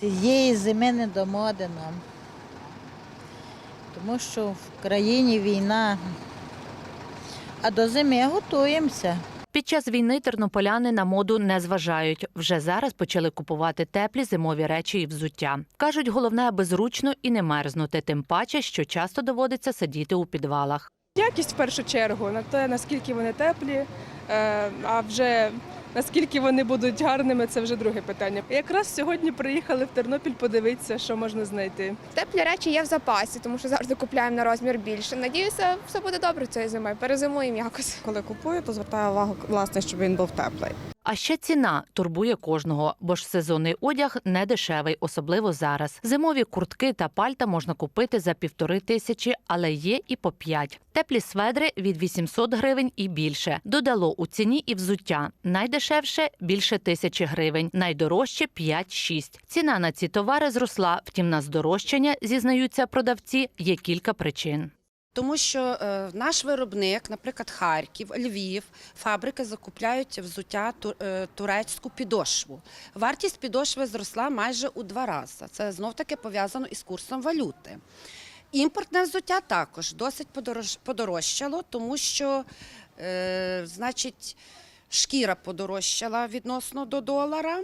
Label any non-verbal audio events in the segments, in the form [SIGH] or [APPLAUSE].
Цієї зими не до моди нам. Тому що в країні війна. А до зими готуємося. Під час війни тернополяни на моду не зважають. Вже зараз почали купувати теплі зимові речі і взуття. Кажуть, головне, аби зручно і не мерзнути, тим паче, що часто доводиться сидіти у підвалах. Якість в першу чергу на те, наскільки вони теплі, е, а вже наскільки вони будуть гарними, це вже друге питання. Якраз сьогодні приїхали в Тернопіль подивитися, що можна знайти. Теплі речі є в запасі, тому що завжди купуємо на розмір більше. Надіюся, все буде добре цієї зими. Перезимуємо якось. Коли купую, то звертаю увагу, власне, щоб він був теплий. А ще ціна турбує кожного, бо ж сезонний одяг не дешевий, особливо зараз. Зимові куртки та пальта можна купити за півтори тисячі, але є і по п'ять. Теплі сведри від 800 гривень і більше. Додало у ціні і взуття. Найдешевше більше тисячі гривень, найдорожче 5-6. Ціна на ці товари зросла. Втім, на здорожчання зізнаються продавці. Є кілька причин. Тому що е, наш виробник, наприклад, Харків, Львів, фабрики закупляють взуття е, турецьку підошву. Вартість підошви зросла майже у два рази. Це знов таки пов'язано із курсом валюти. Імпортне взуття також досить подорож- подорожчало, тому що, е, значить, шкіра подорожчала відносно до долара,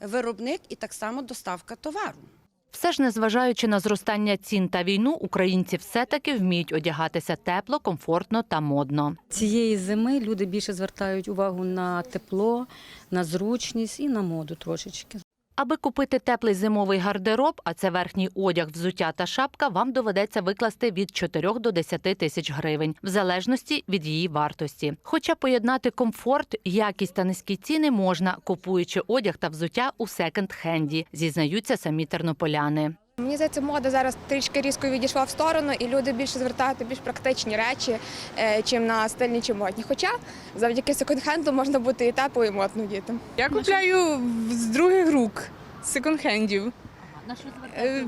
виробник і так само доставка товару. Все ж, незважаючи на зростання цін та війну, українці все-таки вміють одягатися тепло, комфортно та модно. Цієї зими люди більше звертають увагу на тепло, на зручність і на моду трошечки. Аби купити теплий зимовий гардероб, а це верхній одяг, взуття та шапка, вам доведеться викласти від 4 до 10 тисяч гривень, в залежності від її вартості. Хоча поєднати комфорт, якість та низькі ціни можна, купуючи одяг та взуття у секонд-хенді, зізнаються самі тернополяни. Мені здається, мода зараз трішки різко відійшла в сторону, і люди більше звертають на більш практичні речі, е, чим на стильні чи модні. Хоча завдяки секонд-хенду можна бути і тепло, і модно дітям. Я купляю з других рук секонд-хендів. На що Е,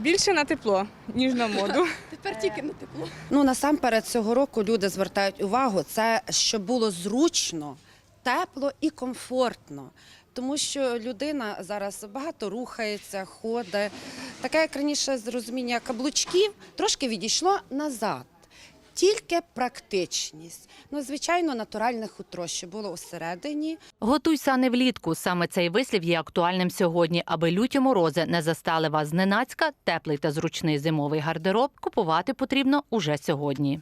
Більше на тепло, ніж на моду. [LAUGHS] Тепер тільки на тепло. Ну насамперед цього року люди звертають увагу, це щоб було зручно, тепло і комфортно. Тому що людина зараз багато рухається, ходить. Таке, як раніше, з розуміння каблучків трошки відійшло назад. Тільки практичність. Ну, звичайно, натуральних хутро, що було усередині. Готуй сани влітку. Саме цей вислів є актуальним сьогодні, аби люті морози не застали вас зненацька. Теплий та зручний зимовий гардероб купувати потрібно уже сьогодні.